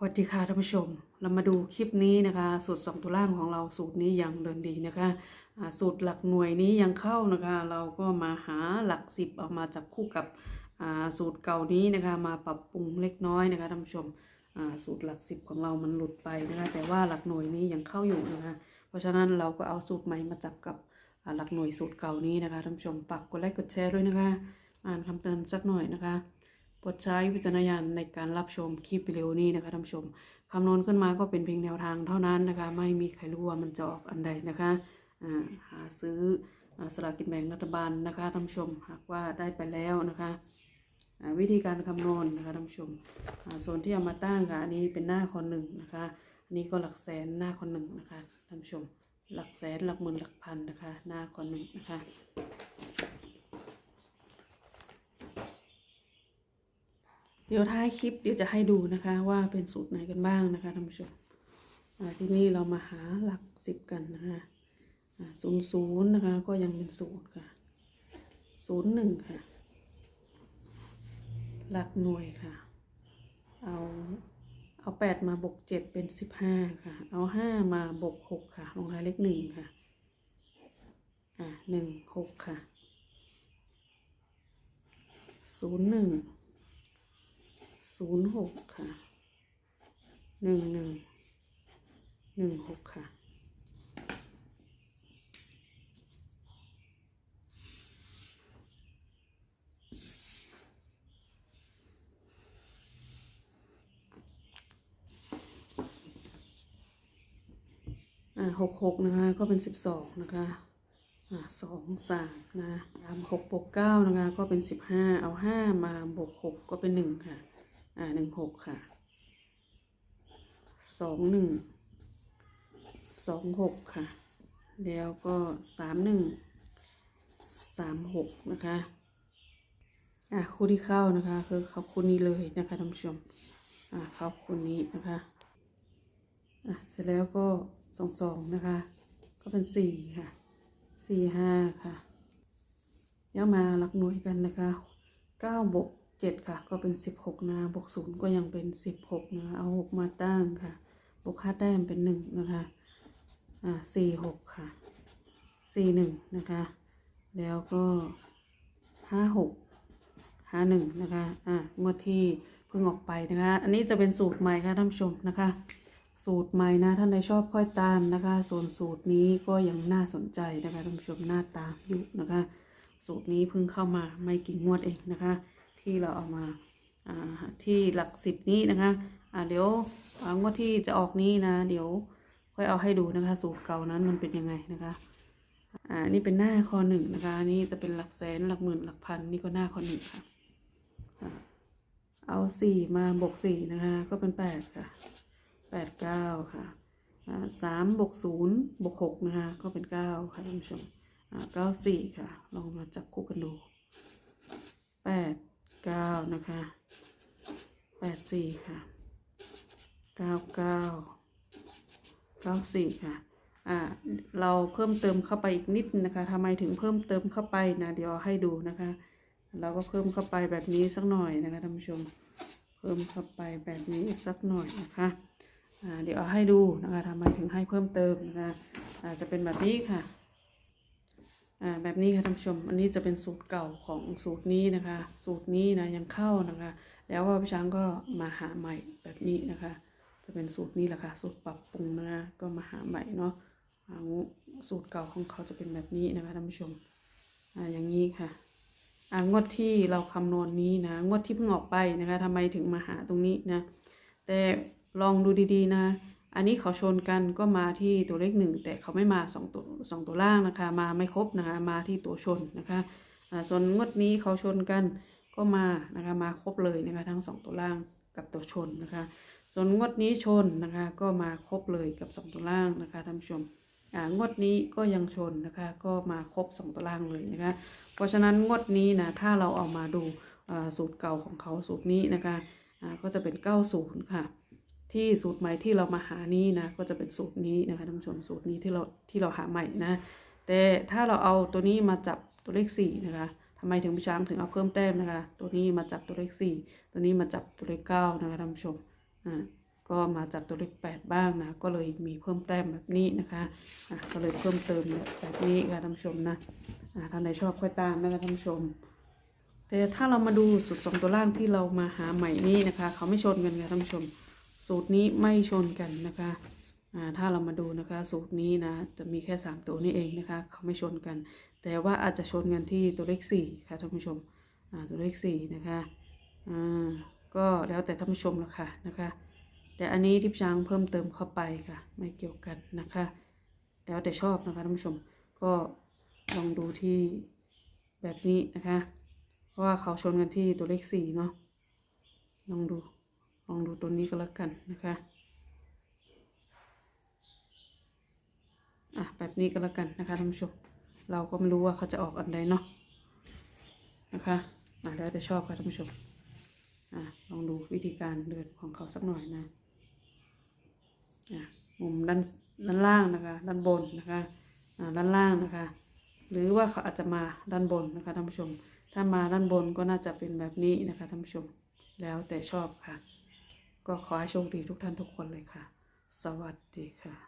สวัสดีค่ะท่านผู้ชม เรามาดูคลิปนี้นะคะ สูตรสองตัวล่างของเราสูตรนี้ยังเดินดีนะคะสูตรหลักหน่วยนี้ยังเข้านะคะ เราก็มาหาหลักสิบเอามาจับคู่กับสูตรเก่านี้นะคะ มาปรับปรุงเล็กน้อยนะคะท่านผู้ชมสูตรหลักสิบของเรามันหลุดไปนะคะ แต่ว่าหลักหน่วยนี้ยังเข้าอยู่นะคะ เพราะฉะนั้นเราก็เอาสูตรใหม่มาจับกับหลักหน่วยสูตรเก่านี้นะคะท่านผู้ชมฝากกดไลค์กดแชร์ด้วยนะคะ อ่านคำเตือนสักหน่อยนะคะ โปรดใช้วิจารณญาณในการรับชมคลิปวิดีโอนี้นะคะท่านผู้ชมคำนวณขึ้นมาก็เป็นเพียงแนวทางเท่านั้นนะคะ ไม่มีใครรู้ว่ามันจะออกอันใดนะคะอ่าหาซื้ออสลากกินแบ่งรัฐบาลนะคะท่านผู้ชมหากว่าได้ไปแล้วนะคะวิธีการคำนวณนะคะท่านผู้ชมส่วนที่เอามาตั้งค่ะอันนี้เป็นหน้าคนหนึ่งนะคะอันนี้ก็หลักแสนหน้าคนหนึ่งนะคะท่านผู้ชมหลักแสนหลักหมื่นหลักพันนะคะ หน้าคนหนึ่งนะคะ เดี๋ยวท้ายคลิปเดี๋ยวจะให้ดูนะคะ ว่าเป็นสูตรไหนกันบ้างนะคะท่านผู้ชมที่นี่เรามาหาหลักสิบกันนะคะศูนย์ศูนย์นะคะ ก็ยังเป็นศูนย์ค่ะศูนย์หนึ่งค่ะ หลักหน่วยค่ะ เอาเอาแปดมาบวกเจ็ดเป็นสิบห้าค่ะ เอาห้ามาบวกหกค่ะ ลงท้ายเลขหนึ่งค่ะ อ่าหนึ่งหกค่ะศูนย์หนึ่ง ศูนย์หกค่ะหนึ่งหนึ่งหนึ่งหกค่ะ อ่าหกหกนะคะ ก็เป็นสิบสองนะคะอ่าสองสามนะทำหกบวกเก้านะคะ ก็เป็นสิบห้าเอาห้ามาบวกหกก็เป็นหนึ่งค่ะ อ่าหนึ่งหกค่ะสองหนึ่งสองหกค่ะ แล้วก็สามหนึ่งสามหกนะคะอะคู่ที่เข้านะคะ คือเขาคู่นี้เลยนะคะท่านผู้ชมอ่าเขาคู่นี้นะคะอะเสร็จแล้วก็สองสองนะคะ ก็เป็นสี่ค่ะสี่ห้าค่ะแล้วมาหลักหน่วยกันนะคะเก้าบวก เจ็ดค่ะ ก็เป็นสิบหกนะบวกศูนย์ก็ยังเป็นสิบหกนะ เอาหกมาตั้งค่ะ บวกห้าแต้มเป็นหนึ่งนะคะ อ่าสี่หกค่ะสี่หนึ่งนะคะ แล้วก็ห้าหกห้าหนึ่งนะคะ อ่างวดที่เพิ่งออกไปนะคะ อันนี้จะเป็นสูตรใหม่ค่ะท่านผู้ชมนะคะ สูตรใหม่นะท่านใดชอบค่อยตามนะคะ ส่วนสูตรนี้ก็ยังน่าสนใจนะคะท่านผู้ชมน่าตามอยู่นะคะ สูตรนี้เพิ่งเข้ามาไม่กี่งวดเองนะคะ ที่เราเอามาที่หลักสิบนี้นะคะเดี๋ยวงวดที่จะออกนี้นะ เดี๋ยวค่อยเอาให้ดูนะคะ สูตรเก่านั้นมันเป็นยังไงนะคะอ่านี่เป็นหน้าคอหนึ่งนะคะ นี่จะเป็นหลักแสนหลักหมื่นหลักพันนี่ก็หน้าคอหนึ่งค่ะ เอาสี่มาบวกสี่นะคะ ก็เป็นแปดค่ะแปดเก้าค่ะอ่าสามบวกศูนย์บวกหกนะคะ ก็เป็นเก้าค่ะท่านผู้ชมอ่าเก้าสี่ค่ะ ลองมาจับคู่กันดูแปด เก้านะคะแปดสี่ค่ะเก้าเก้าเก้าสี่ค่ะ อ่า เราเพิ่มเติมเข้าไปอีกนิดนะคะทำไมถึงเพิ่มเติมเข้าไปนะ เดี๋ยวให้ดูนะคะ เราก็เพิ่มเข้าไปแบบนี้สักหน่อยนะคะท่านผู้ชม เพิ่มเข้าไปแบบนี้สักหน่อยนะคะ อ่า เดี๋ยวให้ดูนะคะทำไมถึงให้เพิ่มเติมนะคะอ่าจะเป็นแบบนี้ค่ะ อ่าแบบนี้ค่ะท่านผู้ชม อันนี้จะเป็นสูตรเก่าของสูตรนี้นะคะ สูตรนี้นะยังเข้านะคะ แล้วก็พี่ช้างก็มาหาใหม่แบบนี้นะคะ จะเป็นสูตรนี้แหละค่ะ สูตรปรับปรุงนะคะก็มาหาใหม่เนาะอ่าสูตรเก่าของเขาจะเป็นแบบนี้นะคะท่านผู้ชมอ่าอย่างนี้ค่ะอ่างวดที่เราคำนวณนี้นะงวดที่เพิ่งออกไปนะคะทำไมถึงมาหาตรงนี้นะแต่ลองดูดีๆนะ อันนี้เขาชนกันก็มาที่ตัวเลขหนึ่งแต่เขาไม่มาสองตัวสองตัวล่างนะคะ มาไม่ครบนะคะ มาที่ตัวชนนะคะส่วนงวดนี้เขาชนกันก็มานะคะมาครบเลยนะคะทั้งสองตัวล่างกับตัวชนนะคะ ส่วนงวดนี้ชนนะคะ ก็มาครบเลยกับสองตัวล่างนะคะท่านผู้ชมอ่างวดนี้ก็ยังชนนะคะ ก็มาครบสองตัวล่างเลยนะคะ เพราะฉะนั้นงวดนี้นะถ้าเราเอามาดูอ่าสูตรเก่าของเขาสูตรนี้นะคะอ่าก็จะเป็น 90 ค่ะ ที่สูตรใหม่ที่เรามาหานี้นะก็จะเป็นสูตรนี้นะคะท่านผู้ชมสูตรนี้ที่เราที่เราหาใหม่นะแต่ถ้าเราเอาตัวนี้มาจับตัวเลข4นะคะทำไมถึงพี่ช้างถึงเอาเพิ่มแต้มนะคะ ตัวนี้มาจับตัวเลข4ตัวนี้มาจับตัวเลข9นะคะท่านผู้ชมอ่าก็มาจับตัวเลขแปดบ้างนะก็เลยมีเพิ่มแต้มแบบนี้นะคะอะก็เลยเพิ่มเติมแบบนี้ค่ะท่านผู้ชมนะอะท่านใดชอบค่อยตามนะคะท่านผู้ชมแต่ถ้าเรามาดูสูตรสองตัวล่างที่เรามาหาใหม่นี้นะคะ เขาไม่ชนกันค่ะท่านผู้ชม สูตรนี้ไม่ชนกันนะคะอ่าถ้าเรามาดูนะคะสูตรนี้นะจะมีแค่ 3 ตัวนี้เองนะคะเขาไม่ชนกัน แต่ว่าอาจจะชนกันที่ตัวเลข4ค่ะท่านผู้ชมอ่าตัวเลข4นะคะอ่าก็แล้วแต่ท่านผู้ชมละค่ะนะคะ แต่อันนี้ทิพย์ช้างเพิ่มเติมเข้าไปค่ะ ไม่เกี่ยวกันนะคะ แล้วแต่ชอบนะคะท่านผู้ชมก็ลองดูที่แบบนี้นะคะ เพราะว่าเขาชนกันที่ตัวเลขสี่เนาะลองดู ลองดูตัวนี้ก็แล้วกันนะคะอะแบบนี้ก็แล้วกันนะคะท่านผู้ชมเราก็ไม่รู้ว่าเขาจะออกอันใดเนาะนะคะอะแล้วแต่ชอบค่ะท่านผู้ชมอะลองดูวิธีการเดินของเขาสักหน่อยนะอะมุมด้านด้านล่างนะคะ ด้านบนนะคะอ่าด้านล่างนะคะ หรือว่าเขาอาจจะมาด้านบนนะคะท่านผู้ชม ถ้ามาด้านบนก็น่าจะเป็นแบบนี้นะคะท่านผู้ชม แล้วแต่ชอบค่ะ ก็ขอให้โชคดีทุกท่านทุกคนเลยค่ะ สวัสดีค่ะ